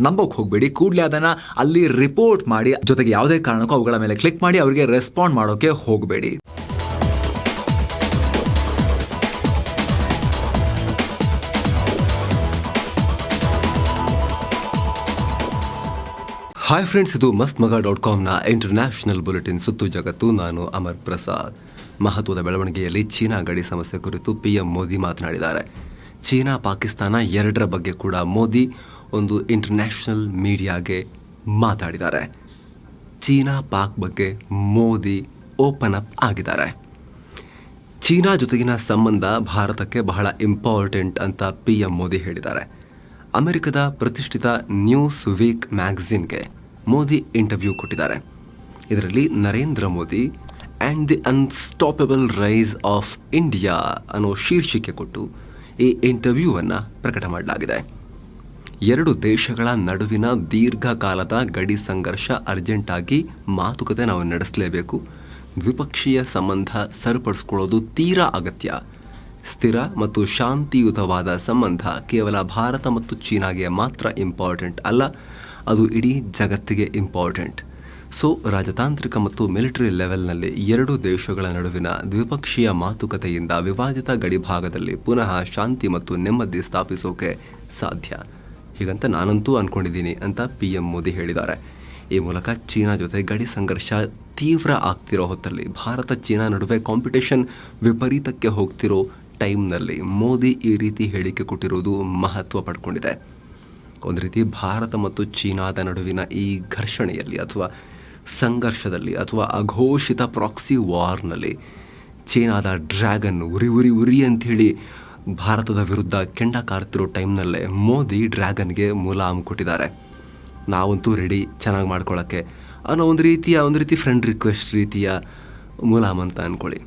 ನಂಬೋಕ್ ಹೋಗಬೇಡಿ. ಕೂಡಲೇ ಅದನ್ನ ಅಲ್ಲಿ ರಿಪೋರ್ಟ್ ಮಾಡಿ, ಜೊತೆಗೆ ಯಾವುದೇ ಕಾರಣಕ್ಕೂ ಅವುಗಳ ಮೇಲೆ ಕ್ಲಿಕ್ ಮಾಡಿ, ಅವರಿಗೆ ರೆಸ್ಪಾಂಡ್ ಮಾಡೋಕೆ ಹೋಗಬೇಡಿ. ಹಾಯ್ ಫ್ರೆಂಡ್ಸ್ ಇದು ಮಸ್ತ್ ಮಗ ಡಾಟ್ ಕಾಮ್ನ ಇಂಟರ್ನ್ಯಾಷನಲ್ ಬುಲೆಟಿನ್ ಸುತ್ತು ಜಗತ್ತು. ನಾನು ಅಮರ್ ಪ್ರಸಾದ್. ಮಹತ್ವದ ಬೆಳವಣಿಗೆಯಲ್ಲಿ ಚೀನಾ ಗಡಿ ಸಮಸ್ಯೆ ಕುರಿತು ಪಿಎಂ ಮೋದಿ ಮಾತನಾಡಿದ್ದಾರೆ. ಚೀನಾ ಪಾಕಿಸ್ತಾನ ಎರಡರ ಬಗ್ಗೆ ಕೂಡ ಮೋದಿ ಒಂದು ಇಂಟರ್ನ್ಯಾಷನಲ್ ಮೀಡಿಯಾಗೆ ಮಾತಾಡಿದ್ದಾರೆ. ಚೀನಾ ಪಾಕ್ ಬಗ್ಗೆ ಮೋದಿ ಓಪನ್ ಅಪ್ ಆಗಿದ್ದಾರೆ. ಚೀನಾ ಜೊತೆಗಿನ ಸಂಬಂಧ ಭಾರತಕ್ಕೆ ಬಹಳ ಇಂಪಾರ್ಟೆಂಟ್ ಅಂತ ಪಿ ಎಂ ಮೋದಿ ಹೇಳಿದ್ದಾರೆ. ಅಮೆರಿಕದ ಪ್ರತಿಷ್ಠಿತ ನ್ಯೂಸ್ ವೀಕ್ ಮ್ಯಾಗಝಿನ್ಗೆ ಮೋದಿ ಇಂಟರ್ವ್ಯೂ ಕೊಟ್ಟಿದ್ದಾರೆ. ಇದರಲ್ಲಿ Narendra Modi and the unstoppable rise of India ಅನ್ನೋ ಶೀರ್ಷಿಕೆ ಕೊಟ್ಟು ಈ ಇಂಟರ್ವ್ಯೂವನ್ನು ಪ್ರಕಟ ಮಾಡಲಾಗಿದೆ. ಎರಡು ದೇಶಗಳ ನಡುವಿನ ದೀರ್ಘಕಾಲದ ಗಡಿ ಸಂಘರ್ಷ ಅರ್ಜೆಂಟಾಗಿ ಮಾತುಕತೆ ನಾವು ನಡೆಸಲೇಬೇಕು. ದ್ವಿಪಕ್ಷೀಯ ಸಂಬಂಧ ಸರಿಪಡಿಸ್ಕೊಳ್ಳೋದು ತೀರಾ ಅಗತ್ಯ. ಸ್ಥಿರ ಮತ್ತು ಶಾಂತಿಯುತವಾದ ಸಂಬಂಧ ಕೇವಲ ಭಾರತ ಮತ್ತು ಚೀನಾಗೆ ಮಾತ್ರ ಇಂಪಾರ್ಟೆಂಟ್ ಅಲ್ಲ, ಅದು ಇಡೀ ಜಗತ್ತಿಗೆ ಇಂಪಾರ್ಟೆಂಟ್. ಸೊ, ರಾಜತಾಂತ್ರಿಕ ಮತ್ತು ಮಿಲಿಟರಿ ಲೆವೆಲ್ನಲ್ಲಿ ಎರಡು ದೇಶಗಳ ನಡುವಿನ ದ್ವಿಪಕ್ಷೀಯ ಮಾತುಕತೆಯಿಂದ ವಿವಾದಿತ ಗಡಿಭಾಗದಲ್ಲಿ ಪುನಃ ಶಾಂತಿ ಮತ್ತು ನೆಮ್ಮದಿ ಸ್ಥಾಪಿಸೋಕೆ ಸಾಧ್ಯ. ಹೀಗಂತ ನಾನಂತೂ ಅಂದ್ಕೊಂಡಿದ್ದೀನಿ ಅಂತ ಪಿ ಎಂ ಮೋದಿ ಹೇಳಿದ್ದಾರೆ. ಈ ಮೂಲಕ ಚೀನಾ ಜೊತೆ ಗಡಿ ಸಂಘರ್ಷ ತೀವ್ರ ಆಗ್ತಿರೋ ಹೊತ್ತಲ್ಲಿ ಭಾರತ ಚೀನಾ ನಡುವೆ ಕಾಂಪಿಟೇಷನ್ ವಿಪರೀತಕ್ಕೆ ಹೋಗ್ತಿರೋ ಟೈಮ್ನಲ್ಲಿ ಮೋದಿ ಈ ರೀತಿ ಹೇಳಿಕೆ ಕೊಟ್ಟಿರುವುದು ಮಹತ್ವ ಪಡ್ಕೊಂಡಿದೆ. ಒಂದು ರೀತಿ ಭಾರತ ಮತ್ತು ಚೀನಾದ ನಡುವಿನ ಈ ಘರ್ಷಣೆಯಲ್ಲಿ ಅಥವಾ ಸಂಘರ್ಷದಲ್ಲಿ ಅಥವಾ ಅಘೋಷಿತ ಪ್ರಾಕ್ಸಿ ವಾರ್ನಲ್ಲಿ ಚೀನಾದ ಡ್ರ್ಯಾಗನ್ ಉರಿ ಉರಿ ಉರಿ ಅಂಥೇಳಿ ಭಾರತದ ವಿರುದ್ಧ ಕೆಂಡ ಕಾರ್ತಿರೋ ಟೈಮ್ನಲ್ಲೇ ಮೋದಿ ಡ್ರ್ಯಾಗನ್ಗೆ ಮೂಲಾಮ್ ಕೊಟ್ಟಿದ್ದಾರೆ. ನಾವಂತೂ ರೆಡಿ ಚೆನ್ನಾಗಿ ಮಾಡ್ಕೊಳ್ಳೋಕ್ಕೆ ಅನ್ನೋ ಒಂದು ರೀತಿಯ, ಒಂದು ರೀತಿ ಫ್ರೆಂಡ್ ರಿಕ್ವೆಸ್ಟ್ ರೀತಿಯ ಮುಲಾಮ್ ಅಂತ ಅಂದ್ಕೊಳ್ಳಿ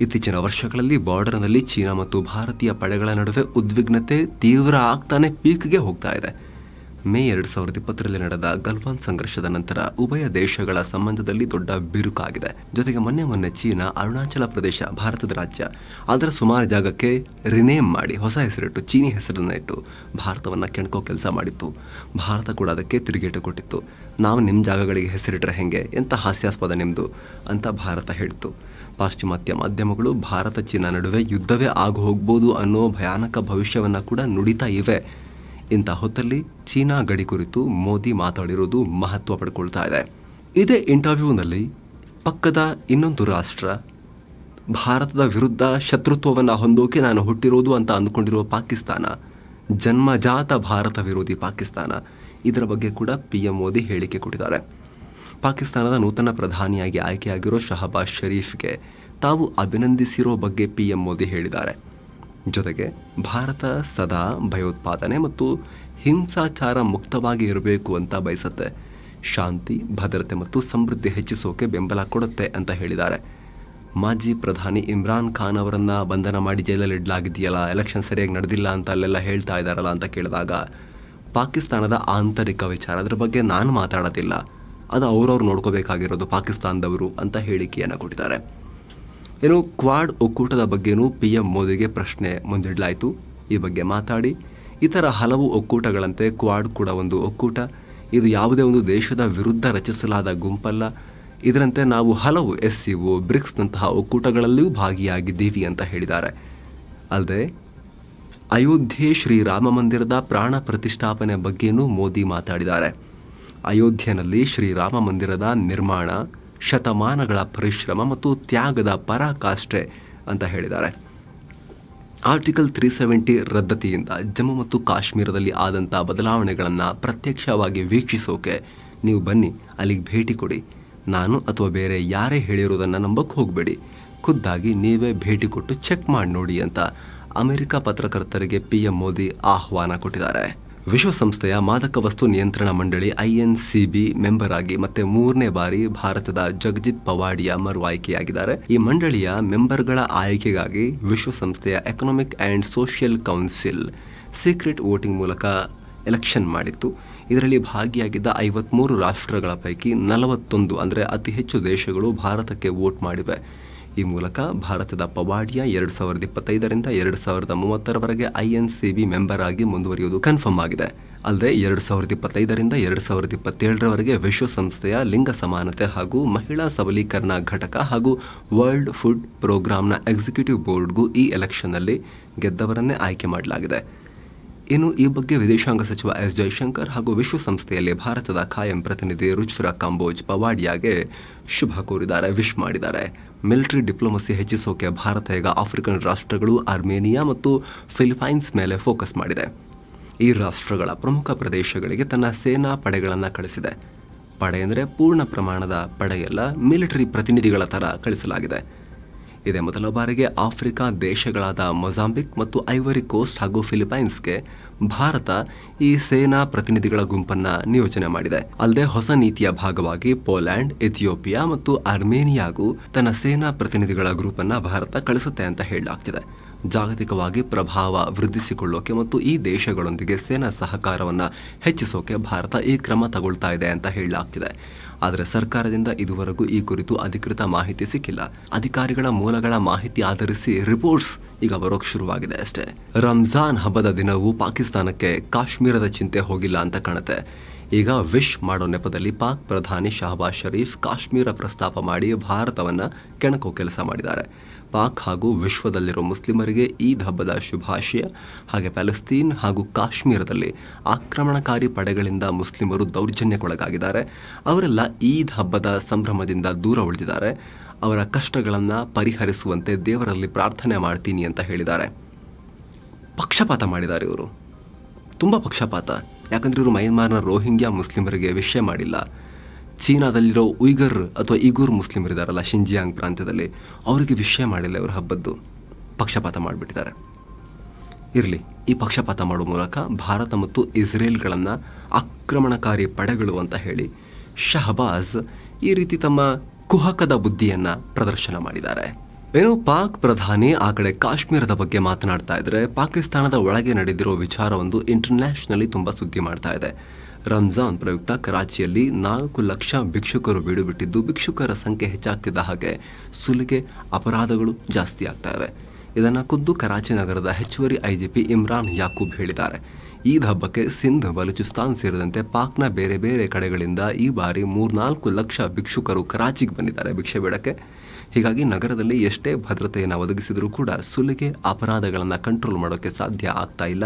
ಇತ್ತೀಚಿನ ವರ್ಷಗಳಲ್ಲಿ ಬಾರ್ಡರ್ನಲ್ಲಿ ಚೀನಾ ಮತ್ತು ಭಾರತೀಯ ಪಡೆಗಳ ನಡುವೆ ಉದ್ವಿಗ್ನತೆ ತೀವ್ರ ಆಗ್ತಾನೆ ಪೀಕ್ಗೆ ಹೋಗ್ತಾ ಇದೆ. ಮೇ ಎರಡು ಸಾವಿರದ ಇಪ್ಪತ್ತರಲ್ಲಿ ನಡೆದ ಗಲ್ವಾನ್ ಸಂಘರ್ಷದ ನಂತರ ಉಭಯ ದೇಶಗಳ ಸಂಬಂಧದಲ್ಲಿ ದೊಡ್ಡ ಬಿರುಕಾಗಿದೆ. ಜೊತೆಗೆ ಮೊನ್ನೆ ಮೊನ್ನೆ ಚೀನಾ, ಅರುಣಾಚಲ ಪ್ರದೇಶ, ಭಾರತದ ರಾಜ್ಯ. ಅದರ ಸುಮಾರು ಜಾಗಕ್ಕೆ ರಿನೇಮ್ ಮಾಡಿ ಹೊಸ ಹೆಸರಿಟ್ಟು ಚೀನಿ ಹೆಸರನ್ನು ಇಟ್ಟು ಭಾರತವನ್ನು ಕೆಣಕೋ ಕೆಲಸ ಮಾಡಿತ್ತು. ಭಾರತ ಕೂಡ ಅದಕ್ಕೆ ತಿರುಗೇಟು ಕೊಟ್ಟಿತ್ತು. ನಾವು ನಿಮ್ಮ ಜಾಗಗಳಿಗೆ ಹೆಸರಿಟ್ರೆ ಹೆಂಗೆ? ಎಂಥ ಹಾಸ್ಯಾಸ್ಪದ ನಿಮ್ಮದು ಅಂತ ಭಾರತ ಹೇಳಿತು. ಪಾಶ್ಚಿಮಾತ್ಯ ಮಾಧ್ಯಮಗಳು ಭಾರತ, ಚೀನಾ ನಡುವೆ ಯುದ್ಧವೇ ಆಗು ಹೋಗ್ಬೋದು ಅನ್ನೋ ಭಯಾನಕ ಭವಿಷ್ಯವನ್ನು ಕೂಡ ನುಡಿತಾ ಇವೆ. ಇಂಥ ಹೊತ್ತಲ್ಲಿ ಚೀನಾ ಗಡಿ ಕುರಿತು ಮೋದಿ ಮಾತಾಡಿರೋದು ಮಹತ್ವ ಪಡ್ಕೊಳ್ತಾ ಇದೆ. ಇದೇ ಇಂಟರ್ವ್ಯೂನಲ್ಲಿ ಪಕ್ಕದ ಇನ್ನೊಂದು ರಾಷ್ಟ್ರ ಭಾರತದ ವಿರುದ್ಧ ಶತ್ರುತ್ವವನ್ನು ಹೊಂದೋಕೆ ನಾನು ಹುಟ್ಟಿರೋದು ಅಂತ ಅಂದುಕೊಂಡಿರುವ ಪಾಕಿಸ್ತಾನ, ಜನ್ಮಜಾತ ಭಾರತ ವಿರೋಧಿ ಪಾಕಿಸ್ತಾನ, ಇದರ ಬಗ್ಗೆ ಕೂಡ ಪಿ ಎಂ ಮೋದಿ ಹೇಳಿಕೆ ಕೊಟ್ಟಿದ್ದಾರೆ. ಪಾಕಿಸ್ತಾನದ ನೂತನ ಪ್ರಧಾನಿಯಾಗಿ ಆಯ್ಕೆಯಾಗಿರೋ ಶಹಬಾಜ್ ಶರೀಫ್ಗೆ ತಾವು ಅಭಿನಂದಿಸಿರೋ ಬಗ್ಗೆ ಪಿ ಎಂ ಮೋದಿ ಹೇಳಿದ್ದಾರೆ. ಜೊತೆಗೆ ಭಾರತ ಸದಾ ಭಯೋತ್ಪಾದನೆ ಮತ್ತು ಹಿಂಸಾಚಾರ ಮುಕ್ತವಾಗಿ ಇರಬೇಕು ಅಂತ ಬಯಸುತ್ತೆ. ಶಾಂತಿ, ಭದ್ರತೆ ಮತ್ತು ಸಮೃದ್ಧಿ ಹೆಚ್ಚಿಸೋಕೆ ಬೆಂಬಲ ಕೊಡುತ್ತೆ ಅಂತ ಹೇಳಿದ್ದಾರೆ. ಮಾಜಿ ಪ್ರಧಾನಿ ಇಮ್ರಾನ್ ಖಾನ್ ಅವರನ್ನು ಬಂಧನ ಮಾಡಿ ಜೈಲಲ್ಲಿ ಇಡಲಾಗಿದೆಯಲ್ಲ ಎಲೆಕ್ಷನ್ ಸರಿಯಾಗಿ ನಡೆದಿಲ್ಲ ಅಂತ ಅಲ್ಲೆಲ್ಲ ಹೇಳ್ತಾ ಇದ್ದಾರಲ್ಲ ಅಂತ ಕೇಳಿದಾಗ, ಪಾಕಿಸ್ತಾನದ ಆಂತರಿಕ ವಿಚಾರ ಅದರ ಬಗ್ಗೆ ನಾನು ಮಾತಾಡೋದಿಲ್ಲ. ಅದು ಅವ್ರವ್ರು ನೋಡ್ಕೋಬೇಕಾಗಿರೋದು ಪಾಕಿಸ್ತಾನದವರು ಅಂತ ಹೇಳಿಕೆಯನ್ನು ಕೊಟ್ಟಿದ್ದಾರೆ. ಇನ್ನು ಕ್ವಾಡ್ ಒಕ್ಕೂಟದ ಬಗ್ಗೆನೂ ಪಿ ಎಂ ಮೋದಿಗೆ ಪ್ರಶ್ನೆ ಮುಂದಿಡಲಾಯಿತು. ಈ ಬಗ್ಗೆ ಮಾತಾಡಿ. ಇತರ ಹಲವು ಒಕ್ಕೂಟಗಳಂತೆ ಕ್ವಾಡ್ ಕೂಡ ಒಂದು ಒಕ್ಕೂಟ. ಇದು ಯಾವುದೇ ಒಂದು ದೇಶದ ವಿರುದ್ಧ ರಚಿಸಲಾದ ಗುಂಪಲ್ಲ. ಇದರಂತೆ ನಾವು ಹಲವು ಎಸ್ ಸಿ ಒ ಬ್ರಿಕ್ಸ್ನಂತಹ ಒಕ್ಕೂಟಗಳಲ್ಲಿಯೂ ಭಾಗಿಯಾಗಿದ್ದೀವಿ ಅಂತ ಹೇಳಿದ್ದಾರೆ. ಅಲ್ಲದೆ, ಅಯೋಧ್ಯೆ ಶ್ರೀರಾಮ ಮಂದಿರದ ಪ್ರಾಣ ಪ್ರತಿಷ್ಠಾಪನೆ ಬಗ್ಗೆಯೂ ಮೋದಿ ಮಾತಾಡಿದ್ದಾರೆ. ಅಯೋಧ್ಯೆಯಲ್ಲಿ ಶ್ರೀರಾಮ ಮಂದಿರದ ನಿರ್ಮಾಣ ಶತಮಾನಗಳ ಪರಿಶ್ರಮ ಮತ್ತು ತ್ಯಾಗದ ಪರಾಕಾಷ್ಠೆ ಅಂತ ಹೇಳಿದ್ದಾರೆ. ಆರ್ಟಿಕಲ್ ತ್ರೀ ಸೆವೆಂಟಿ ರದ್ದತಿಯಿಂದ ಜಮ್ಮು ಮತ್ತು ಕಾಶ್ಮೀರದಲ್ಲಿ ಆದಂಥ ಬದಲಾವಣೆಗಳನ್ನು ಪ್ರತ್ಯಕ್ಷವಾಗಿ ವೀಕ್ಷಿಸೋಕೆ ನೀವು ಬನ್ನಿ, ಅಲ್ಲಿಗೆ ಭೇಟಿ ಕೊಡಿ. ನಾನು ಅಥವಾ ಬೇರೆ ಯಾರೇ ಹೇಳಿರೋದನ್ನು ನಂಬಕ್ಕೆ ಹೋಗಬೇಡಿ. ಖುದ್ದಾಗಿ ನೀವೇ ಭೇಟಿ ಕೊಟ್ಟು ಚೆಕ್ ಮಾಡಿ ನೋಡಿ ಅಂತ ಅಮೆರಿಕ ಪತ್ರಕರ್ತರಿಗೆ ಪಿ ಎಂ ಮೋದಿ ಆಹ್ವಾನ ಕೊಟ್ಟಿದ್ದಾರೆ. ವಿಶ್ವಸಂಸ್ಥೆಯ ಮಾದಕ ವಸ್ತು ನಿಯಂತ್ರಣ ಮಂಡಳಿ ಐಎನ್ಸಿಬಿ ಮೆಂಬರ್ ಆಗಿ ಮತ್ತೆ ಮೂರನೇ ಬಾರಿ ಭಾರತದ ಜಗಜಿತ್ ಪವಾಡಿಯ ಮರು ಆಯ್ಕೆಯಾಗಿದ್ದಾರೆ ಈ ಮಂಡಳಿಯ ಮೆಂಬರ್ಗಳ ಆಯ್ಕೆಗಾಗಿ ವಿಶ್ವಸಂಸ್ಥೆಯ economic and social council secret voting ಮೂಲಕ ಎಲೆಕ್ಷನ್ ಮಾಡಿತ್ತು. ಇದರಲ್ಲಿ ಭಾಗಿಯಾಗಿದ್ದ ಐವತ್ಮೂರು ರಾಷ್ಟ್ರಗಳ ಪೈಕಿ ನಲವತ್ತೊಂದು ಅಂದರೆ ಅತಿ ಹೆಚ್ಚು ದೇಶಗಳು ಭಾರತಕ್ಕೆ ವೋಟ್ ಮಾಡಿವೆ. ಈ ಮೂಲಕ ಭಾರತದ ಪವಾಡಿಯ ಎರಡು ಸಾವಿರದ ಇಪ್ಪತ್ತೈದರಿಂದ ಎರಡು ಸಾವಿರದ ಮೂವತ್ತರವರೆಗೆ ಐಎನ್ಸಿಬಿ ಮೆಂಬರ್ ಆಗಿ ಮುಂದುವರಿಯುವುದು ಕನ್ಫರ್ಮ್ ಆಗಿದೆ. ಅಲ್ಲದೆ ಎರಡು ಸಾವಿರದ ಇಪ್ಪತ್ತೈದರಿಂದ ಎರಡು ಸಾವಿರದ ಇಪ್ಪತ್ತೇಳರವರೆಗೆ ವಿಶ್ವಸಂಸ್ಥೆಯ ಲಿಂಗ ಸಮಾನತೆ ಹಾಗೂ ಮಹಿಳಾ ಸಬಲೀಕರಣ ಘಟಕ ಹಾಗೂ ವರ್ಲ್ಡ್ ಫುಡ್ ಪ್ರೋಗ್ರಾಂನ ಎಕ್ಸಿಕ್ಯೂಟಿವ್ ಬೋರ್ಡ್ಗೂ ಈ ಎಲೆಕ್ಷನ್ನಲ್ಲಿ ಗೆದ್ದವರನ್ನೇ ಆಯ್ಕೆ ಮಾಡಲಾಗಿದೆ. ಇನ್ನು ಈ ಬಗ್ಗೆ ವಿದೇಶಾಂಗ ಸಚಿವ ಎಸ್ ಜೈಶಂಕರ್ ಹಾಗೂ ವಿಶ್ವಸಂಸ್ಥೆಯಲ್ಲಿ ಭಾರತದ ಖಾಯಂ ಪ್ರತಿನಿಧಿ ರುಚುರ ಕಾಂಬೋಜ್ ಪವಾಡಿಯಾಗೆ ಶುಭ ಕೋರಿದ್ದಾರೆ, ವಿಶ್ ಮಾಡಿದ್ದಾರೆ. ಮಿಲಿಟರಿ ಡಿಪ್ಲೊಮಸಿ ಹೆಚ್ಚಿಸೋಕೆ ಭಾರತ ಈಗ ಆಫ್ರಿಕನ್ ರಾಷ್ಟ್ರಗಳು ಅರ್ಮೇನಿಯಾ ಮತ್ತು ಫಿಲಿಪೈನ್ಸ್ ಮೇಲೆ ಫೋಕಸ್ ಮಾಡಿದೆ. ಈ ರಾಷ್ಟ್ರಗಳ ಪ್ರಮುಖ ಪ್ರದೇಶಗಳಿಗೆ ತನ್ನ ಸೇನಾ ಪಡೆಗಳನ್ನು ಕಳಿಸಿದೆ. ಪಡೆ ಅಂದರೆ ಪೂರ್ಣ ಪ್ರಮಾಣದ ಪಡೆಯೆಲ್ಲ, ಮಿಲಿಟರಿ ಪ್ರತಿನಿಧಿಗಳ ಥರ ಕಳಿಸಲಾಗಿದೆ. ಇದೇ. ಮೊದಲ ಬಾರಿಗೆ ಆಫ್ರಿಕಾ ದೇಶಗಳಾದ ಮೊಜಾಂಬಿಕ್ ಮತ್ತು ಐವರಿ ಕೋಸ್ಟ್ ಹಾಗೂ ಫಿಲಿಪೈನ್ಸ್ಗೆ ಭಾರತ ಈ ಸೇನಾ ಪ್ರತಿನಿಧಿಗಳ ಗುಂಪನ್ನ ನಿಯೋಜನೆ ಮಾಡಿದೆ. ಅಲ್ಲದೆ ಹೊಸ ನೀತಿಯ ಭಾಗವಾಗಿ ಪೋಲ್ಯಾಂಡ್, ಇಥಿಯೋಪಿಯಾ ಮತ್ತು ಅರ್ಮೇನಿಯಾಗೂ ತನ್ನ ಸೇನಾ ಪ್ರತಿನಿಧಿಗಳ ಗ್ರೂಪ್ ಭಾರತ ಕಳಿಸುತ್ತೆ ಅಂತ ಹೇಳಲಾಗ್ತಿದೆ. ಜಾಗತಿಕವಾಗಿ ಪ್ರಭಾವ ವೃದ್ಧಿಸಿಕೊಳ್ಳೋಕೆ ಮತ್ತು ಈ ದೇಶಗಳೊಂದಿಗೆ ಸೇನಾ ಸಹಕಾರವನ್ನ ಹೆಚ್ಚಿಸೋಕೆ ಭಾರತ ಈ ಕ್ರಮ ತಗೊಳ್ತಾ ಇದೆ ಅಂತ ಹೇಳಲಾಗ್ತಿದೆ. ಆದರೆ ಸರ್ಕಾರದಿಂದ ಇದುವರೆಗೂ ಈ ಕುರಿತು ಅಧಿಕೃತ ಮಾಹಿತಿ ಸಿಕ್ಕಿಲ್ಲ. ಅಧಿಕಾರಿಗಳ ಮೂಲಗಳ ಮಾಹಿತಿ ಆಧರಿಸಿ ರಿಪೋರ್ಟ್ಸ್ ಈಗ ಬರೋಕ್ ಶುರುವಾಗಿದೆ ಅಷ್ಟೇ. ರಂಜಾನ್ ಹಬ್ಬದ ದಿನವೂ ಪಾಕಿಸ್ತಾನಕ್ಕೆ ಕಾಶ್ಮೀರದ ಚಿಂತೆ ಹೋಗಿಲ್ಲ ಅಂತ ಕಾಣುತ್ತೆ. ಈಗ ವಿಶ್ ಮಾಡೋ ನೆಪದಲ್ಲಿ ಪಾಕ್ ಪ್ರಧಾನಿ ಶಹಬಾಜ್ ಶರೀಫ್ ಕಾಶ್ಮೀರ ಪ್ರಸ್ತಾಪ ಮಾಡಿ ಭಾರತವನ್ನ ಕೆಣಕೋ ಕೆಲಸ ಮಾಡಿದ್ದಾರೆ. ಪಾಕ್ ಹಾಗೂ ವಿಶ್ವದಲ್ಲಿರೋ ಮುಸ್ಲಿಮರಿಗೆ ಈದ್ ಹಬ್ಬದ ಶುಭಾಶಯ. ಹಾಗೆ ಪ್ಯಾಲೆಸ್ತೀನ್ ಹಾಗೂ ಕಾಶ್ಮೀರದಲ್ಲಿ ಆಕ್ರಮಣಕಾರಿ ಪಡೆಗಳಿಂದ ಮುಸ್ಲಿಮರು ದೌರ್ಜನ್ಯಕ್ಕೊಳಗಾಗಿದ್ದಾರೆ. ಅವರೆಲ್ಲ ಈದ್ ಹಬ್ಬದ ಸಂಭ್ರಮದಿಂದ ದೂರ ಉಳಿದಿದ್ದಾರೆ. ಅವರ ಕಷ್ಟಗಳನ್ನು ಪರಿಹರಿಸುವಂತೆ ದೇವರಲ್ಲಿ ಪ್ರಾರ್ಥನೆ ಮಾಡ್ತೀನಿ ಅಂತ ಹೇಳಿದ್ದಾರೆ. ಪಕ್ಷಪಾತ ಮಾಡಿದ್ದಾರೆ ಇವರು. ತುಂಬ ಪಕ್ಷಪಾತ. ಯಾಕಂದ್ರೆ ಇವರು ಮಯನ್ಮಾರ್ನ ರೋಹಿಂಗ್ಯಾ ಮುಸ್ಲಿಮರಿಗೆ ವಿಷಯ ಮಾಡಿಲ್ಲ. ಚೀನಾದಲ್ಲಿರೋ ಉಯ್ಗರ್ ಅಥವಾ ಇಗೂರ್ ಇದ್ದಾರಲ್ಲ ಶಿಂಜಿಯಾಂಗ್ ಪ್ರಾಂತ್ಯದಲ್ಲಿ, ಅವರಿಗೆ ವಿಷಯ ಮಾಡಿಲ್ಲ ಇವರು ಹಬ್ಬದ್ದು. ಪಕ್ಷಪಾತ ಮಾಡಿಬಿಟ್ಟಿದ್ದಾರೆ. ಇರಲಿ, ಈ ಪಕ್ಷಪಾತ ಮಾಡುವ ಮೂಲಕ ಭಾರತ ಮತ್ತು ಇಸ್ರೇಲ್ಗಳನ್ನು ಆಕ್ರಮಣಕಾರಿ ಪಡೆಗಳು ಅಂತ ಹೇಳಿ ಶಹಬಾಜ್ ಈ ರೀತಿ ತಮ್ಮ ಕುಹಕದ ಬುದ್ಧಿಯನ್ನು ಪ್ರದರ್ಶನ ಮಾಡಿದ್ದಾರೆ. ಏನು, ಪಾಕ್ ಪ್ರಧಾನಿ ಆ ಕಡೆ ಕಾಶ್ಮೀರದ ಬಗ್ಗೆ ಮಾತನಾಡ್ತಾ ಇದ್ರೆ ಪಾಕಿಸ್ತಾನದ ಒಳಗೆ ನಡೆದಿರೋ ವಿಚಾರವೊಂದು ಇಂಟರ್ನ್ಯಾಷನಲಿ ತುಂಬಾ ಸುದ್ದಿ ಮಾಡ್ತಾ ಇದೆ. ರಂಜಾನ್ ಪ್ರಯುಕ್ತ ಕರಾಚಿಯಲ್ಲಿ ನಾಲ್ಕು ಲಕ್ಷ ಭಿಕ್ಷುಕರು ಬೀಡುಬಿಟ್ಟಿದ್ದು ಭಿಕ್ಷುಕರ ಸಂಖ್ಯೆ ಹೆಚ್ಚಾಗ್ತಿದ್ದ ಹಾಗೆ ಸುಲಿಗೆ ಅಪರಾಧಗಳು ಜಾಸ್ತಿ ಆಗ್ತಾ ಇವೆ ಇದನ್ನು ಖುದ್ದು ಕರಾಚಿ ನಗರದ ಹೆಚ್ಚುವರಿ ಐಜಿಪಿ ಇಮ್ರಾನ್ ಯಾಕೂಬ್ ಹೇಳಿದ್ದಾರೆ. ಈದ್ ಹಬ್ಬಕ್ಕೆ ಸಿಂಧ್, ಬಲೂಚಿಸ್ತಾನ್ ಸೇರಿದಂತೆ ಪಾಕ್ನ ಬೇರೆ ಬೇರೆ ಕಡೆಗಳಿಂದ ಈ ಬಾರಿ ಮೂರ್ನಾಲ್ಕು ಲಕ್ಷ ಭಿಕ್ಷುಕರು ಕರಾಚಿಗೆ ಬಂದಿದ್ದಾರೆ. ಭಿಕ್ಷೆ ಬೇಡಕ್ಕೆ ಹೀಗಾಗಿ ನಗರದಲ್ಲಿ ಎಷ್ಟೇ ಭದ್ರತೆಯನ್ನು ಒದಗಿಸಿದರೂ ಕೂಡ ಸುಲಿಗೆ ಅಪರಾಧಗಳನ್ನು ಕಂಟ್ರೋಲ್ ಮಾಡೋಕ್ಕೆ ಸಾಧ್ಯ ಆಗ್ತಾ ಇಲ್ಲ.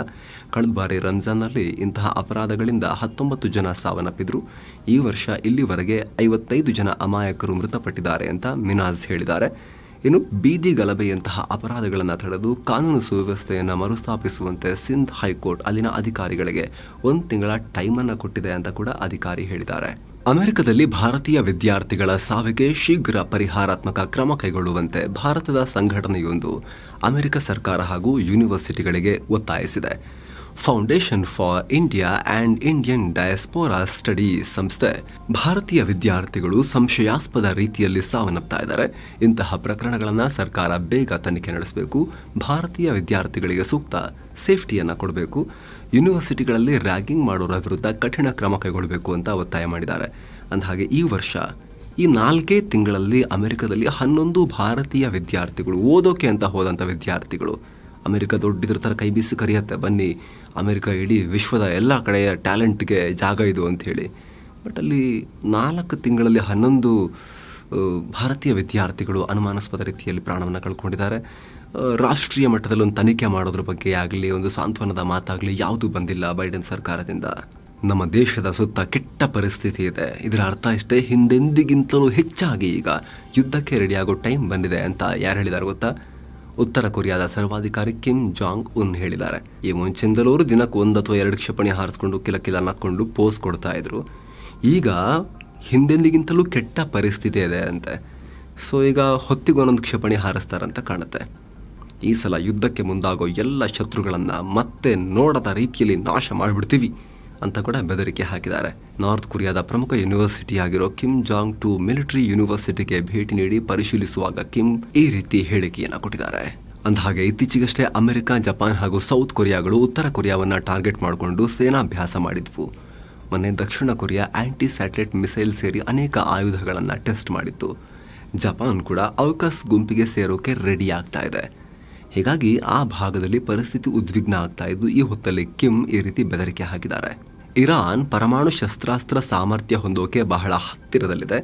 ಕಳೆದ ಬಾರಿ ರಂಜಾನ್ನಲ್ಲಿ ಇಂತಹ ಅಪರಾಧಗಳಿಂದ ಹತ್ತೊಂಬತ್ತು ಜನ ಸಾವನ್ನಪ್ಪಿದ್ರು. ಈ ವರ್ಷ ಇಲ್ಲಿವರೆಗೆ ಐವತ್ತೈದು ಜನ ಅಮಾಯಕರು ಮೃತಪಟ್ಟಿದ್ದಾರೆ ಅಂತ ಮಿನಾಜ್ ಹೇಳಿದ್ದಾರೆ. ಇನ್ನು ಬೀದಿ ಗಲಭೆಯಂತಹ ಅಪರಾಧಗಳನ್ನು ತಡೆದು ಕಾನೂನು ಸುವ್ಯವಸ್ಥೆಯನ್ನು ಮರುಸ್ಥಾಪಿಸುವಂತೆ ಸಿಂಧ್ ಹೈಕೋರ್ಟ್ ಅಲ್ಲಿನ ಅಧಿಕಾರಿಗಳಿಗೆ ಒಂದು ತಿಂಗಳ ಟೈಮನ್ನು ಕೊಟ್ಟಿದೆ ಅಂತ ಕೂಡ ಅಧಿಕಾರಿ ಹೇಳಿದ್ದಾರೆ. ಅಮೆರಿಕದಲ್ಲಿ ಭಾರತೀಯ ವಿದ್ಯಾರ್ಥಿಗಳ ಸಾವಿಗೆ ಶೀಘ್ರ ಪರಿಹಾರಾತ್ಮಕ ಕ್ರಮ ಕೈಗೊಳ್ಳುವಂತೆ ಭಾರತದ ಸಂಘಟನೆಯೊಂದು ಅಮೆರಿಕ ಸರ್ಕಾರ ಹಾಗೂ ಯೂನಿವರ್ಸಿಟಿಗಳಿಗೆ ಒತ್ತಾಯಿಸಿದೆ. Foundation for India and Indian diaspora study ಸಂಸ್ಥೆ ಭಾರತೀಯ ವಿದ್ಯಾರ್ಥಿಗಳು ಸಂಶಯಾಸ್ಪದ ರೀತಿಯಲ್ಲಿ ಸಾವನ್ನಪ್ತಾ ಇದ್ದಾರೆ. ಇಂತಹ ಪ್ರಕರಣಗಳನ್ನು ಸರ್ಕಾರ ಬೇಗ ತನಿಖೆ ನಡೆಸಬೇಕು. ಭಾರತೀಯ ವಿದ್ಯಾರ್ಥಿಗಳಿಗೆ ಸೂಕ್ತ ಸೇಫ್ಟಿಯನ್ನು ಕೊಡಬೇಕು. ಯೂನಿವರ್ಸಿಟಿಗಳಲ್ಲಿ ರ್ಯಾಗಿಂಗ್ ಮಾಡೋರ ವಿರುದ್ಧ ಕಠಿಣ ಕ್ರಮ ಕೈಗೊಳ್ಳಬೇಕು ಅಂತ ಒತ್ತಾಯ ಮಾಡಿದ್ದಾರೆ. ಅಂದಹಾಗೆ ಈ ವರ್ಷ, ಈ ನಾಲ್ಕೇ ತಿಂಗಳಲ್ಲಿ ಅಮೆರಿಕದಲ್ಲಿ ಹನ್ನೊಂದು ಭಾರತೀಯ ವಿದ್ಯಾರ್ಥಿಗಳು, ಓದೋಕೆ ಅಂತ ಹೋದಂಥ ವಿದ್ಯಾರ್ಥಿಗಳು. ಅಮೆರಿಕ ದೊಡ್ಡದ್ರ ಥರ ಕೈ ಬೀಸಿ ಕರೆಯತ್ತೆ. ಬನ್ನಿ, ಅಮೆರಿಕ ಇಡೀ ವಿಶ್ವದ ಎಲ್ಲ ಕಡೆಯ ಟ್ಯಾಲೆಂಟ್ಗೆ ಜಾಗ ಇದು ಅಂತ ಹೇಳಿ. ಬಟ್ ಅಲ್ಲಿ ನಾಲ್ಕು ತಿಂಗಳಲ್ಲಿ ಹನ್ನೊಂದು ಭಾರತೀಯ ವಿದ್ಯಾರ್ಥಿಗಳು ಅನುಮಾನಾಸ್ಪದ ರೀತಿಯಲ್ಲಿ ಪ್ರಾಣವನ್ನು ಕಳ್ಕೊಂಡಿದ್ದಾರೆ. ರಾಷ್ಟ್ರೀಯ ಮಟ್ಟದಲ್ಲಿ ಒಂದು ತನಿಖೆ ಮಾಡೋದ್ರ ಬಗ್ಗೆ ಆಗಲಿ, ಒಂದು ಸಾಂತ್ವನದ ಮಾತಾಗಲಿ ಯಾವುದೂ ಬಂದಿಲ್ಲ ಬೈಡನ್ ಸರ್ಕಾರದಿಂದ. ನಮ್ಮ ದೇಶದ ಸುತ್ತ ಕೆಟ್ಟ ಪರಿಸ್ಥಿತಿ ಇದೆ. ಇದರ ಅರ್ಥ ಇಷ್ಟೇ, ಹಿಂದೆಂದಿಗಿಂತಲೂ ಹೆಚ್ಚಾಗಿ ಈಗ ಯುದ್ಧಕ್ಕೆ ರೆಡಿಯಾಗೋ ಟೈಮ್ ಬಂದಿದೆ ಅಂತ ಯಾರು ಹೇಳಿದ್ದಾರೆ ಗೊತ್ತಾ? ಉತ್ತರ ಕೊರಿಯಾದ ಸರ್ವಾಧಿಕಾರಿ ಕಿಮ್ ಜಾಂಗ್ ಉನ್ ಹೇಳಿದ್ದಾರೆ. ಈ ಮುಂಚಿಂದಲೂ ಅವರು ದಿನಕ್ಕೆ ಒಂದು ಅಥವಾ ಎರಡು ಕ್ಷಿಪಣಿ ಹಾರಿಸ್ಕೊಂಡು ಕಿಲ ಕಿಲ ನಕ್ಕೊಂಡು ಪೋಸ್ ಕೊಡ್ತಾ ಇದ್ರು. ಈಗ ಹಿಂದೆಂದಿಗಿಂತಲೂ ಕೆಟ್ಟ ಪರಿಸ್ಥಿತಿ ಇದೆ ಅಂತೆ. ಸೊ ಈಗ ಹೊತ್ತಿಗೊಂದೊಂದು ಕ್ಷಿಪಣಿ ಹಾರಿಸ್ತಾರಂತ ಕಾಣುತ್ತೆ. ಈ ಸಲ ಯುದ್ಧಕ್ಕೆ ಮುಂದಾಗೋ ಎಲ್ಲ ಶತ್ರುಗಳನ್ನು ಮತ್ತೆ ನೋಡದ ರೀತಿಯಲ್ಲಿ ನಾಶ ಮಾಡಿಬಿಡ್ತೀವಿ ಅಂತ ಕೂಡ ಬೆದರಿಕೆ ಹಾಕಿದ್ದಾರೆ. ನಾರ್ತ್ ಕೊರಿಯಾದ ಪ್ರಮುಖ ಯೂನಿವರ್ಸಿಟಿ ಆಗಿರೋ ಕಿಮ್ ಜಾಂಗ್ ಟು ಮಿಲಿಟರಿ ಯೂನಿವರ್ಸಿಟಿಗೆ ಭೇಟಿ ನೀಡಿ ಪರಿಶೀಲಿಸುವಾಗ ಕಿಮ್ ಈ ರೀತಿ ಹೇಳಿಕೆಯನ್ನು ಕೊಟ್ಟಿದ್ದಾರೆ. ಅಂದಹಾಗೆ ಇತ್ತೀಚೆಗಷ್ಟೇ ಅಮೆರಿಕ, ಜಪಾನ್ ಹಾಗೂ ಸೌತ್ ಕೊರಿಯಾಗಳು ಉತ್ತರ ಕೊರಿಯಾವನ್ನು ಟಾರ್ಗೆಟ್ ಮಾಡಿಕೊಂಡು ಸೇನಾಭ್ಯಾಸ ಮಾಡಿದ್ವು. ಮೊನ್ನೆ ದಕ್ಷಿಣ ಕೊರಿಯಾ ಆಂಟಿ ಸ್ಯಾಟಲೈಟ್ ಮಿಸೈಲ್ ಸೇರಿ ಅನೇಕ ಆಯುಧಗಳನ್ನು ಟೆಸ್ಟ್ ಮಾಡಿತ್ತು. ಜಪಾನ್ ಕೂಡ ಔಕಸ್ ಗುಂಪಿಗೆ ಸೇರೋಕೆ ರೆಡಿ ಆಗ್ತಾ ಇದೆ. ಹೀಗಾಗಿ ಆ ಭಾಗದಲ್ಲಿ ಪರಿಸ್ಥಿತಿ ಉದ್ವಿಗ್ನ ಆಗ್ತಾ ಇದ್ದು, ಈ ಹೊತ್ತಲ್ಲಿ ಕಿಮ್ ಈ ರೀತಿ ಬೆದರಿಕೆ ಹಾಕಿದ್ದಾರೆ. ಇರಾನ್ ಪರಮಾಣು ಶಸ್ತ್ರಾಸ್ತ್ರ ಸಾಮರ್ಥ್ಯ ಹೊಂದೋಕೆ ಬಹಳ ಹತ್ತಿರದಲ್ಲಿದೆ.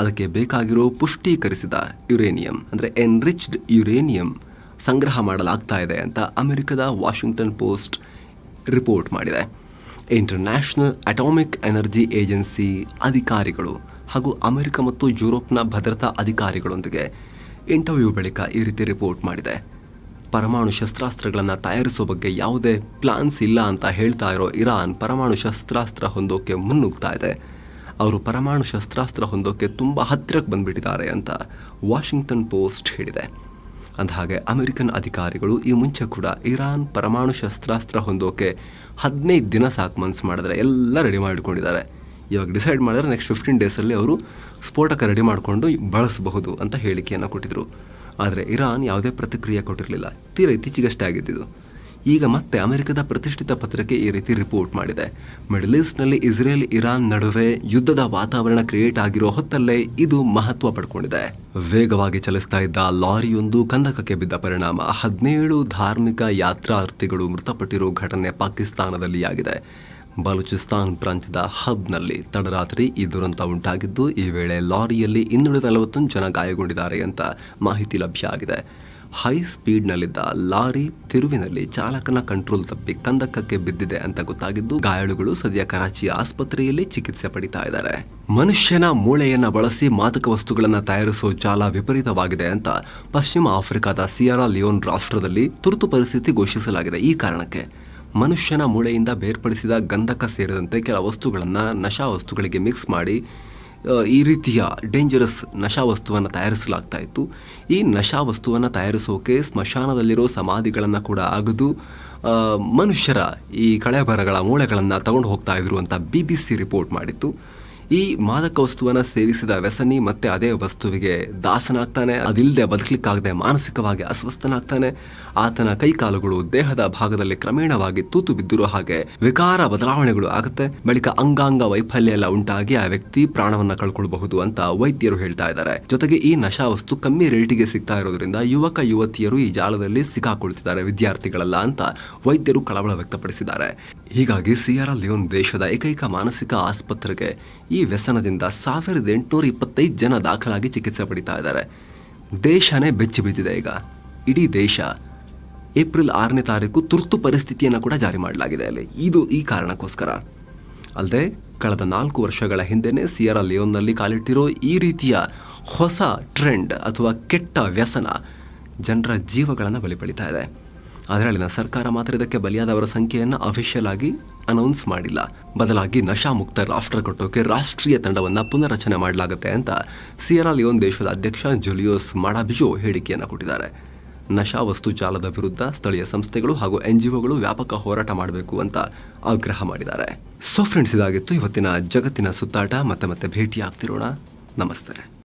ಅದಕ್ಕೆ ಬೇಕಾಗಿರೋ ಪುಷ್ಟೀಕರಿಸಿದ ಯುರೇನಿಯಂ, ಅಂದರೆ ಎನ್ರಿಚ್ಡ್ ಯುರೇನಿಯಂ ಸಂಗ್ರಹ ಮಾಡಲಾಗ್ತಾ ಇದೆ ಅಂತ ಅಮೆರಿಕದ ವಾಷಿಂಗ್ಟನ್ ಪೋಸ್ಟ್ ರಿಪೋರ್ಟ್ ಮಾಡಿದೆ. ಇಂಟರ್ನ್ಯಾಷನಲ್ ಅಟಾಮಿಕ್ ಎನರ್ಜಿ ಏಜೆನ್ಸಿ ಅಧಿಕಾರಿಗಳು ಹಾಗೂ ಅಮೆರಿಕ ಮತ್ತು ಯುರೋಪ್ನ ಭದ್ರತಾ ಅಧಿಕಾರಿಗಳೊಂದಿಗೆ ಇಂಟರ್ವ್ಯೂ ಬಳಿಕ ಈ ರೀತಿ ರಿಪೋರ್ಟ್ ಮಾಡಿದೆ. ಪರಮಾಣು ಶಸ್ತ್ರಾಸ್ತ್ರಗಳನ್ನು ತಯಾರಿಸೋ ಬಗ್ಗೆ ಯಾವುದೇ ಪ್ಲಾನ್ಸ್ ಇಲ್ಲ ಅಂತ ಹೇಳ್ತಾ ಇರೋ ಇರಾನ್ ಪರಮಾಣು ಶಸ್ತ್ರಾಸ್ತ್ರ ಹೊಂದೋಕೆ ಮುನ್ನುಗ್ತಾ ಇದೆ. ಅವರು ಪರಮಾಣು ಶಸ್ತ್ರಾಸ್ತ್ರ ಹೊಂದೋಕೆ ತುಂಬ ಹತ್ತಿರಕ್ಕೆ ಬಂದ್ಬಿಟ್ಟಿದ್ದಾರೆ ಅಂತ ವಾಷಿಂಗ್ಟನ್ ಪೋಸ್ಟ್ ಹೇಳಿದೆ. ಅಂದಹಾಗೆ ಅಮೆರಿಕನ್ ಅಧಿಕಾರಿಗಳು ಈ ಮುಂಚೆ ಕೂಡ ಇರಾನ್ ಪರಮಾಣು ಶಸ್ತ್ರಾಸ್ತ್ರ ಹೊಂದೋಕೆ ಹದಿನೈದು ದಿನ ಸಾಕು ಮನ್ಸು ಮಾಡಿದ್ರೆ ಎಲ್ಲ ರೆಡಿ ಮಾಡಿಕೊಂಡಿದ್ದಾರೆ. ಇವಾಗ ಡಿಸೈಡ್ ಮಾಡಿದ್ರೆ ನೆಕ್ಸ್ಟ್ ಫಿಫ್ಟೀನ್ ಡೇಸಲ್ಲಿ ಅವರು ಸ್ಫೋಟಕ ರೆಡಿ ಮಾಡಿಕೊಂಡು ಬಳಸಬಹುದು ಅಂತ ಹೇಳಿಕೆಯನ್ನು ಕೊಟ್ಟಿದ್ರು. ಆದರೆ ಇರಾನ್ ಯಾವುದೇ ಪ್ರತಿಕ್ರಿಯೆ ಕೊಟ್ಟಿರಲಿಲ್ಲ. ತೀರಾ ಇತ್ತೀಚೆಗಷ್ಟೇ ಆಗಿದ್ದಿದ್ದು ಈಗ ಮತ್ತೆ ಅಮೆರಿಕದ ಪ್ರತಿಷ್ಠಿತ ಪತ್ರಿಕೆ ಈ ರೀತಿ ರಿಪೋರ್ಟ್ ಮಾಡಿದೆ. ಮಿಡಲ್ ಈಸ್ಟ್ನಲ್ಲಿ ಇಸ್ರೇಲ್ ಇರಾನ್ ನಡುವೆ ಯುದ್ಧದ ವಾತಾವರಣ ಕ್ರಿಯೇಟ್ ಆಗಿರೋ ಹೊತ್ತಲ್ಲೇ ಇದು ಮಹತ್ವ ಪಡ್ಕೊಂಡಿದೆ. ವೇಗವಾಗಿ ಚಲಿಸ್ತಾ ಇದ್ದ ಲಾರಿಯೊಂದು ಕಂದಕಕ್ಕೆ ಬಿದ್ದ ಪರಿಣಾಮ. ಹದಿನೇಳು ಧಾರ್ಮಿಕ ಯಾತ್ರಾರ್ಥಿಗಳು ಮೃತಪಟ್ಟಿರೋ ಘಟನೆ ಪಾಕಿಸ್ತಾನದಲ್ಲಿ ಆಗಿದೆ. ಬಲೂಚಿಸ್ತಾನ್ ಪ್ರಾಂತ್ಯದ ಹಬ್ನಲ್ಲಿ ತಡರಾತ್ರಿ ಈ ದುರಂತ ಉಂಟಾಗಿದ್ದು, ಈ ವೇಳೆ ಲಾರಿಯಲ್ಲಿ ಇನ್ನುಳಿದ ನಲವತ್ತೊಂದು ಜನ ಗಾಯಗೊಂಡಿದ್ದಾರೆ ಅಂತ ಮಾಹಿತಿ ಲಭ್ಯ ಆಗಿದೆ. ಹೈ ಸ್ಪೀಡ್ನಲ್ಲಿದ್ದ ಲಾರಿ ತಿರುವಿನಲ್ಲಿ ಚಾಲಕನ ಕಂಟ್ರೋಲ್ ತಪ್ಪಿ ಕಂದಕಕ್ಕೆ ಬಿದ್ದಿದೆ ಅಂತ ಗೊತ್ತಾಗಿದ್ದು, ಗಾಯಾಳುಗಳು ಸದ್ಯ ಕರಾಚಿ ಆಸ್ಪತ್ರೆಯಲ್ಲಿ ಚಿಕಿತ್ಸೆ ಪಡಿತಾ ಇದ್ದಾರೆ. ಮನುಷ್ಯನ ಮೂಳೆಯನ್ನ ಬಳಸಿ ಮಾದಕ ವಸ್ತುಗಳನ್ನು ತಯಾರಿಸುವ ಜಾಲ ವಿಪರೀತವಾಗಿದೆ ಅಂತ ಪಶ್ಚಿಮ ಆಫ್ರಿಕಾದ ಸಿಯರಾ ಲಿಯೋನ್ ರಾಷ್ಟ್ರದಲ್ಲಿ ತುರ್ತು ಪರಿಸ್ಥಿತಿ ಘೋಷಿಸಲಾಗಿದೆ ಈ ಕಾರಣಕ್ಕೆ. ಮನುಷ್ಯನ ಮೂಳೆಯಿಂದ ಬೇರ್ಪಡಿಸಿದ ಗಂಧಕ ಸೇರಿದಂತೆ ಕೆಲ ವಸ್ತುಗಳನ್ನು ನಶಾ ವಸ್ತುಗಳಿಗೆ ಮಿಕ್ಸ್ ಮಾಡಿ ಈ ರೀತಿಯ ಡೇಂಜರಸ್ ನಶಾ ವಸ್ತುವನ್ನು ತಯಾರಿಸಲಾಗ್ತಾ ಇತ್ತು. ಈ ನಶಾ ವಸ್ತುವನ್ನು ತಯಾರಿಸೋಕೆ ಸ್ಮಶಾನದಲ್ಲಿರೋ ಸಮಾಧಿಗಳನ್ನು ಕೂಡ ಆಗದು ಮನುಷ್ಯರ ಈ ಕಳೆಬರಗಳ ಮೂಳೆಗಳನ್ನು ತಗೊಂಡು ಹೋಗ್ತಾ ಇದ್ರು ಅಂತ ಬಿ ಬಿ ಸಿ ರಿಪೋರ್ಟ್ ಮಾಡಿತ್ತು. ಈ ಮಾದಕ ವಸ್ತುವನ್ನ ಸೇವಿಸಿದ ವ್ಯಸನಿ ಮತ್ತೆ ಅದೇ ವಸ್ತುವಿಗೆ ದಾಸನಾಗ್ತಾನೆ. ಅದಿಲ್ಲದೆ ಬದುಕಲಿಕ್ಕಾಗದೆ ಮಾನಸಿಕವಾಗಿ ಅಸ್ವಸ್ಥನಾಗ್ತಾನೆ. ಆತನ ಕೈಕಾಲುಗಳು ದೇಹದ ಭಾಗದಲ್ಲಿ ಕ್ರಮೇಣವಾಗಿ ತೂತು ಬಿದ್ದಿರೋ ಹಾಗೆ ವಿಕಾರ ಬದಲಾವಣೆಗಳು ಆಗುತ್ತೆ. ಬಳಿಕ ಅಂಗಾಂಗ ವೈಫಲ್ಯ ಎಲ್ಲ ಉಂಟಾಗಿ ಆ ವ್ಯಕ್ತಿ ಪ್ರಾಣವನ್ನ ಕಳ್ಕೊಳ್ಬಹುದು ಅಂತ ವೈದ್ಯರು ಹೇಳ್ತಾ ಇದ್ದಾರೆ. ಜೊತೆಗೆ ಈ ನಶಾ ವಸ್ತು ಕಮ್ಮಿ ರೇಟಿಗೆ ಸಿಗ್ತಾ ಇರೋದ್ರಿಂದ ಯುವಕ ಯುವತಿಯರು ಈ ಜಾಲದಲ್ಲಿ ಸಿಕ್ಕಾಕೊಳ್ತಿದ್ದಾರೆ ವಿದ್ಯಾರ್ಥಿಗಳಲ್ಲ ಅಂತ ವೈದ್ಯರು ಕಳವಳ ವ್ಯಕ್ತಪಡಿಸಿದ್ದಾರೆ. ಹೀಗಾಗಿ ಸಿಯಾರ ಲಿಯೋನ್ ದೇಶದ ಏಕೈಕ ಮಾನಸಿಕ ಆಸ್ಪತ್ರೆಗೆ ಈ ವ್ಯಸನದಿಂದ ಸಾವಿರದ ಎಂಟುನೂರ ಇಪ್ಪತ್ತೈದು ಜನ ದಾಖಲಾಗಿ ಚಿಕಿತ್ಸೆ ಪಡಿತಾ ಇದ್ದಾರೆ. ದೇಶನೇ ಬೆಚ್ಚಿ ಬಿದ್ದಿದೆ ಈಗ. ಇಡೀ ದೇಶ ಏಪ್ರಿಲ್ ಆರನೇ ತಾರೀಕು ತುರ್ತು ಪರಿಸ್ಥಿತಿಯನ್ನು ಕೂಡ ಜಾರಿ ಮಾಡಲಾಗಿದೆ ಅಲ್ಲಿ. ಇದು ಈ ಕಾರಣಕ್ಕೋಸ್ಕರ. ಅಲ್ಲದೆ ಕಳೆದ ನಾಲ್ಕು ವರ್ಷಗಳ ಹಿಂದೆನೇ ಸಿಯರ ಲಿಯೋನ್ನಲ್ಲಿ ಕಾಲಿಟ್ಟಿರೋ ಈ ರೀತಿಯ ಹೊಸ ಟ್ರೆಂಡ್ ಅಥವಾ ಕೆಟ್ಟ ವ್ಯಸನ ಜನರ ಜೀವಗಳನ್ನು ಬಲಿ ಇದೆ. ಆದರೆ ಅಲ್ಲಿನ ಸರ್ಕಾರ ಮಾತ್ರ ಇದಕ್ಕೆ ಬಲಿಯಾದವರ ಸಂಖ್ಯೆಯನ್ನು ಅಫಿಷಿಯಲ್ ಆಗಿ ಅನೌನ್ಸ್ ಮಾಡಿಲ್ಲ. ಬದಲಾಗಿ ನಶಾ ಮುಕ್ತ ರಾಷ್ಟ್ರ ಕಟ್ಟೋಕೆ ರಾಷ್ಟ್ರೀಯ ತಂಡವನ್ನು ಪುನರ್ರಚನೆ ಮಾಡಲಾಗುತ್ತೆ ಅಂತ ಸಿಯರಾ ಲಿಯೋನ್ ದೇಶದ ಅಧ್ಯಕ್ಷ ಜುಲಿಯೋಸ್ ಮಾಡಾಬಿಜೋ ಹೇಳಿಕೆಯನ್ನು ಕೊಟ್ಟಿದ್ದಾರೆ. ನಶಾ ವಸ್ತು ಜಾಲದ ವಿರುದ್ಧ ಸ್ಥಳೀಯ ಸಂಸ್ಥೆಗಳು ಹಾಗೂ ಎನ್ ಜಿಒಗಳು ವ್ಯಾಪಕ ಹೋರಾಟ ಮಾಡಬೇಕು ಅಂತ ಆಗ್ರಹ ಮಾಡಿದ್ದಾರೆ. ಸೊ ಫ್ರೆಂಡ್ಸ್ ಇದಾಗಿತ್ತು ಇವತ್ತಿನ ಜಗತ್ತಿನ ಸುತ್ತಾಟ. ಮತ್ತೆ ಮತ್ತೆ ಭೇಟಿ ಆಗ್ತಿರೋಣ ನಮಸ್ತೆ.